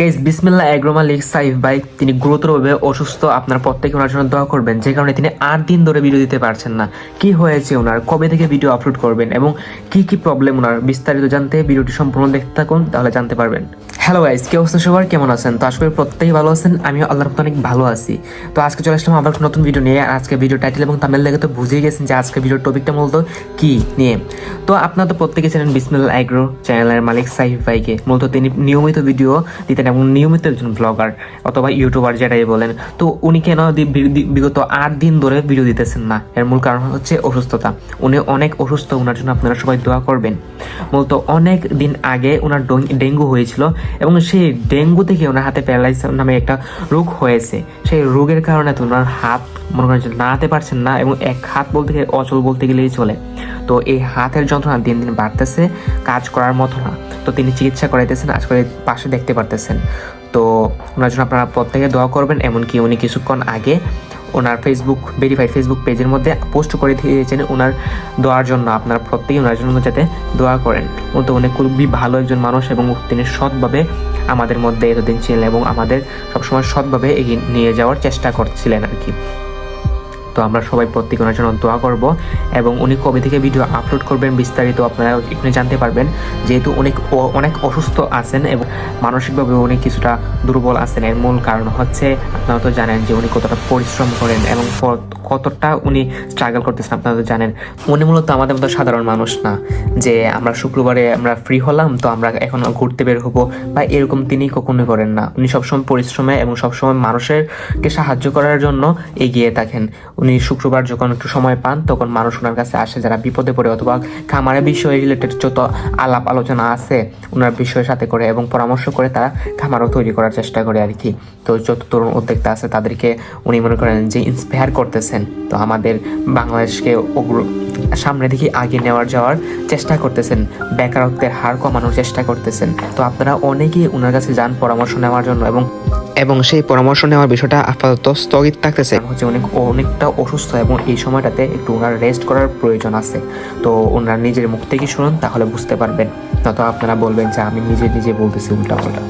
Guys বিসমিল্লা এগ্রোমা league Saif ভাই, তিনি গুরুতরভাবে অসুস্থ, আপনার প্রত্যেকে ওনার জন্য দোয়া করবেন। যে কারণে তিনি আট দিন ধরে ভিডিও দিতে পারছেন না। কি হয়েছে ওনার? কবে থেকে ভিডিও আপলোড করবেন? এবং কি কি প্রবলেম ওনার? বিস্তারিত জানতে ভিডিওটি সম্পূর্ণ দেখতে থাকুন, তাহলে জানতে পারবেন। হ্যালো গাইজ কি অবস্থা সবার? কেমন আছেন? তো আশা করি প্রত্যেকেই ভালো আছেন। আমিও আল্লাহর মতো অনেক ভালো আছি। তো আজকে চলে আসলাম আবার নতুন ভিডিও নিয়ে। আজকে ভিডিও টাইটেল এবং তামিল দেখে তো বুঝেই গেছেন যে আজকে ভিডিওর টপিকটা মূলত কি নিয়ে। তো আপনারা তো প্রত্যেকে জানেন বিসমিল্লা এগ্রো চ্যানেলের মালিক সাইফ ভাইকে। মূলত তিনি নিয়মিত ভিডিও দিতেন এবং নিয়মিত একজন ব্লগার অথবা ইউটিউবার যেটাই বলেন। তো উনি কেন বিগত আট দিন ধরে ভিডিও দিতেছেন না? এর মূল কারণ হচ্ছে অসুস্থতা। উনি অনেক অসুস্থ ওনার জন্য আপনারা সবাই দোয়া করবেন। মূলত অনেক দিন আগে ওনার ডেঙ্গু হয়েছিল। এবং সেই ডেঙ্গু থেকে ওনার হাতে প্যারালাইজ নামে একটা রোগ হয়েছে। সেই রোগের কারণে তো ওনার হাত মনে করেন নাড়াতে পারছেন না এবং এক হাত বলতে গেলে অচল বলতে গেলেই চলে। তো এই হাতের যন্ত্রণা দিন দিন বাড়তেছে, কাজ করার মতো না। তো তিনি চিকিৎসা করাইতেছেন আজকে পাশে দেখতে পারতেছেন। তো ওনার জন্য আপনারা প্রত্যেকে দোয়া করবেন, এমনকি উনি কিছুক্ষণ আগে ওনার ফেসবুক ভেরিফাইড ফেসবুক পেজের মধ্যে পোস্ট করে দিয়েছেন ওনার দোয়ার জন্য। আপনারা প্রত্যেকেই ওনার জন্য যাতে দোয়া করেন। তো উনি খুবই ভালো একজন মানুষ এবং তিনি সৎভাবে আমাদের মধ্যে এতদিন ছিলেন এবং আমাদের সবসময় সৎভাবে এগিয়ে নিয়ে যাওয়ার চেষ্টা করছিলেন আর কি। তো আমরা সবাই প্রত্যেকে ওনার জন্য দোয়া করব এবং উনি কবে থেকে ভিডিও আপলোড করবেন বিস্তারিত আপনারা এখানে জানতে পারবেন। যেহেতু অনেক অনেক অসুস্থ আছেন এবং মানসিকভাবে উনি কিছুটা দুর্বল আছেন। এর মূল কারণ হচ্ছে, আপনারা তো জানেন যে উনি কতটা পরিশ্রম করেন এবং কতটা উনি স্ট্রাগল করতেছেন, আপনারা তো জানেন। উনি মূলত আমাদের মতো সাধারণ মানুষ না, যে আমরা শুক্রবারে আমরা ফ্রি হলাম, তো আমরা এখন ঘুরতে বের হব বা এরকম তিনি কখনোই করেন না। উনি সবসময় পরিশ্রমে এবং সবসময় মানুষেরকে সাহায্য করার জন্য এগিয়ে থাকেন। উনি শুক্রবার যখন একটু সময় পান, তখন মানুষ ওনার কাছে আসে, যারা বিপদে পড়ে অথবা খামারের বিষয়ে রিলেটেড যত আলাপ আলোচনা আছে, ওনার বিষয়ের সাথে করে এবং পরামর্শ করে তারা খামারও তৈরি করার চেষ্টা করে আর কি। তো যত তরুণ উদ্যোক্তা আছে, তাদেরকে উনি মনে করেন যে ইন্সপায়ার করতেছেন। তো আমাদের বাংলাদেশকে অগ্র সামনের দিকে আগে নেওয়ার যাওয়ার চেষ্টা করতেছেন, বেকারত্বের হার কমানোর চেষ্টা করতেছেন। তো আপনারা অনেকেই ওনার কাছে যান পরামর্শ নেওয়ার জন্য এবং এবং সেই পরামর্শ নেওয়ার বিষয়টা আপাতত স্থগিত থাকতেছে। হচ্ছে অনেক অনেকটা অসুস্থ এবং এই সময়টাতে একটু ওনার রেস্ট করার প্রয়োজন আছে। তো ওনার নিজের মুখ থেকে শুনুন, তাহলে বুঝতে পারবেন। নয়তো আপনারা বলবেন যে, আমি নিজে নিজে বলতেছি উল্টা পাল্টা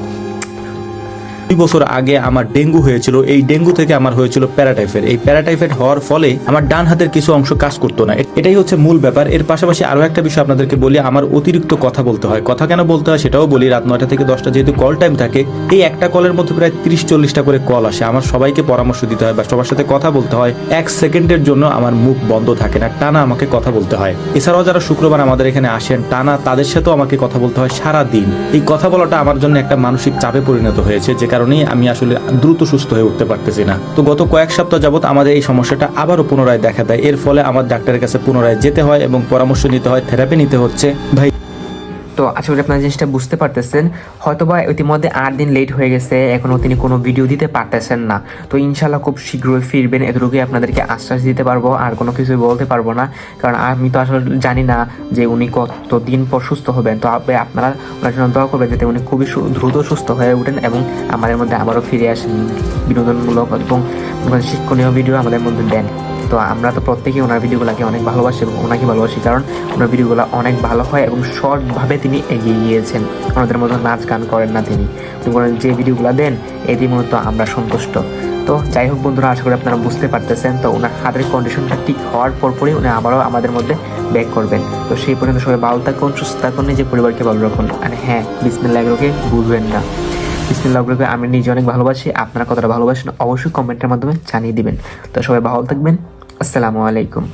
দুই বছর আগে আমার ডেঙ্গু হয়েছিল, এই ডেঙ্গু থেকে আমার হয়েছিল প্যারাটাইফয়েড। এই প্যারাটাইফয়েড হওয়ার ফলে আমার ডান হাতের কিছু অংশ কাজ করতো না। এটাই হচ্ছে মূল ব্যাপার। এর পাশাপাশি আরও একটা বিষয় আপনাদেরকে বলি, আমার অতিরিক্ত কথা বলতে হয়। কথা কেন বলতে হয় সেটাও বলি, রাত নয়টা থেকে দশটা যেহেতু কল টাইম থাকে, এই একটা কলের মধ্যে প্রায় তিরিশ চল্লিশটা করে কল আসে। আমার সবাইকে পরামর্শ দিতে হয় বা সবার সাথে কথা বলতে হয়। এক সেকেন্ডের জন্য আমার মুখ বন্ধ থাকে না, টানা আমাকে কথা বলতে হয়। এছাড়াও যারা শুক্রবার আমাদের এখানে আসেন, টানা তাদের সাথেও আমাকে কথা বলতে হয় সারা দিন এই কথা বলাটা আমার জন্য একটা মানসিক চাপে পরিণত হয়েছে, যে কারণেই আমি আসলে দ্রুত সুস্থ হয়ে উঠতে পারতেছি না। তো গত কয়েক সপ্তাহ যাবত আমাদের এই সমস্যাটা আবারও পুনরায় দেখা দেয়। এর ফলে আমার ডাক্তারের কাছে পুনরায় যেতে হয় এবং পরামর্শ নিতে হয় থেরাপি নিতে হচ্ছে। ভাই তো আশা করি আপনারা জিনিসটা বুঝতে পারতেছেন। হয়তোবা ইতিমধ্যে আট দিন লেট হয়ে গেছে এখনও তিনি কোনো ভিডিও দিতে পারতেছেন না। তো ইনশাল্লাহ খুব শীঘ্রই ফিরবেন, এতটুকুই আপনাদেরকে আশ্বাস দিতে পারব, আর কোনো কিছু বলতে পারব না। কারণ আমি তো আসলে জানি না যে উনি কত দিন পর সুস্থ হবেন। তো আপনারা ওনার জন্য দোয়া করবেন যাতে উনি খুবই দ্রুত সুস্থ হয়ে ওঠেন এবং আমাদের মধ্যে আবারও ফিরে আসেন। বিনোদনমূলক এবং শিক্ষণীয় ভিডিও আমাদের মধ্যে দেন। তো আমরা তো প্রত্যেকেই ওনার ভিডিওগুলোকে অনেক ভালোবাসি এবং ওনাকে ভালোবাসি কারণ ওনার ভিডিওগুলো অনেক ভালো হয় এবং সৎভাবে তিনি এগিয়ে গিয়েছেন। ওনাদের মতো নাচ গান করেন না তিনি। বলেন, যে ভিডিওগুলো দেন, এটি মূলত আমরা সন্তুষ্ট। তো যাই হোক বন্ধুরা, আশা করি আপনারা বুঝতে পারতেছেন। তো ওনার হাতের কন্ডিশনটা ঠিক হওয়ার পরপরই উনি আবারও আমাদের মধ্যে ব্যাক করবেন। তো সেই পর্যন্ত সবাই ভালো থাকুন, সুস্থ থাকুন, নিজের পরিবারকে ভালো রাখুন। আর হ্যাঁ বিসমিল্লাহ এগুলোকে ভুলবেন না। বিসমিল্লাহ এগুলোকে আমি নিজে অনেক ভালোবাসি। আপনারা কতটা ভালোবাসেন অবশ্যই কমেন্টের মাধ্যমে জানিয়ে দিবেন। তো সবাই ভালো থাকবেন। আসসালামু আলাইকুম।